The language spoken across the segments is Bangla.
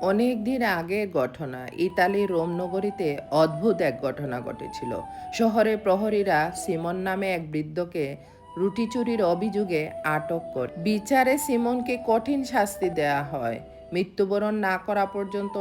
অনেক দিন আগের ঘটনা। ইতালির রোম নগরীতে অদ্ভুত এক ঘটনা ঘটেছিল। শহরে প্রহরীরা সিমন নামে এক বৃদ্ধকে রুটি চুরির অভিযোগে আটক করে বিচারে সিমনকে কঠিন শাস্তি দেয়া হয়। মৃত্যুবরণ না করা পর্যন্ত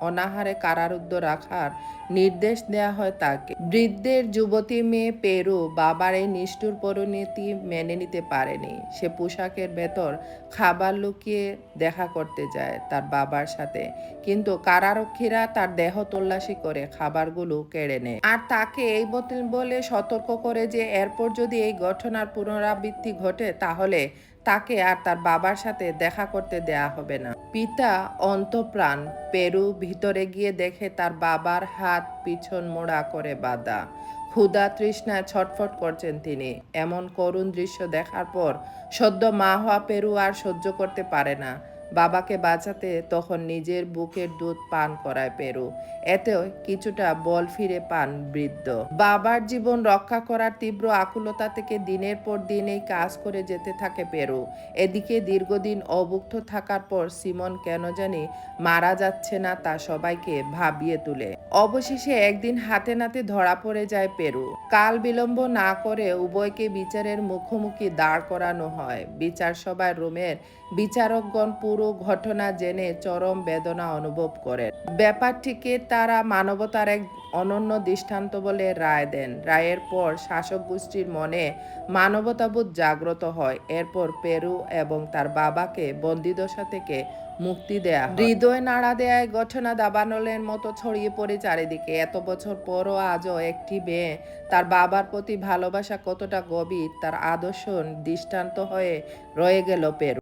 অনাহারে কারারুদ্ধ রাখার নির্দেশ দেয়া হয় তাকে। বৃদ্ধের যুবতী মেয়ে পেরু বাবার এই নিষ্ঠুর পরিণতি মেনে নিতে পারেনি। সে পোশাকের ভেতর খাবার লুকিয়ে দেখা করতে যায় তার বাবার সাথে। কিন্তু কারারক্ষীরা তার দেহ তল্লাশি করে খাবারগুলো কেড়ে নেয়। আর তাকে এই বলে সতর্ক করে যে, এরপর যদি এই ঘটনার পুনরাবৃত্তি ঘটে, তাহলে তাকে আর তার বাবার সাথে দেখা করতে দেয়া হবে না। পিতা অন্তপ্রাণ, পেরু ভিতরে গিয়ে দেখে তার বাবার হাত পিছন মোড়া করে বাঁধা। ক্ষুদা তৃষ্ণায় ছটফট করছেন তিনি। এমন করুণ দৃশ্য দেখার পর সদ্য মা হওয়া পেরু আর সহ্য করতে পারে না। বাবাকে বাঁচাতে তখন নিজের বুকের দুধ পান করায় পেরু। এতেও কিছুটা বল ফিরে পান বৃদ্ধ। বাবার জীবন রক্ষা করার তীব্র আকুলতা থেকে দিনের পর দিন এই কাজ করে যেতে থাকে পেরু। এদিকে দীর্ঘদিন অভুক্ত থাকার পর সিমন কেন জানি মারা যাচ্ছে না তা সবাইকে ভাবিয়ে তুলে। অবশেষে একদিন হাতে নাতে ধরা পড়ে যায় পেরু। কাল বিলম্ব না করে উভয়কে বিচারের মুখোমুখি দাঁড় করানো হয়। বিচার সভায় রোমের বিচারকগণ পুরো ঘটনা জেনে চরম বেদনা অনুভব করেন। ব্যাপারটিকে তারা মানবতার এক অনন্য দৃষ্টান্ত বলে রায় দেন। রায়ের পর শাসক গোষ্ঠীর মনে মানবতাবোধ জাগ্রত হয়। এরপর পেরু এবং তার বাবাকে বন্দিদশা থেকে মুক্তি দেয়া হৃদয় নাড়া দেয় ঘটনা দাবানলের মতো ছড়িয়ে পড়ে চারিদিকে। এত বছর পরও আজও একটি মেয়ে তার বাবার প্রতি ভালোবাসা কতটা গভীর, তার আদর্শ দৃষ্টান্ত হয়ে রয়ে গেল পেরু।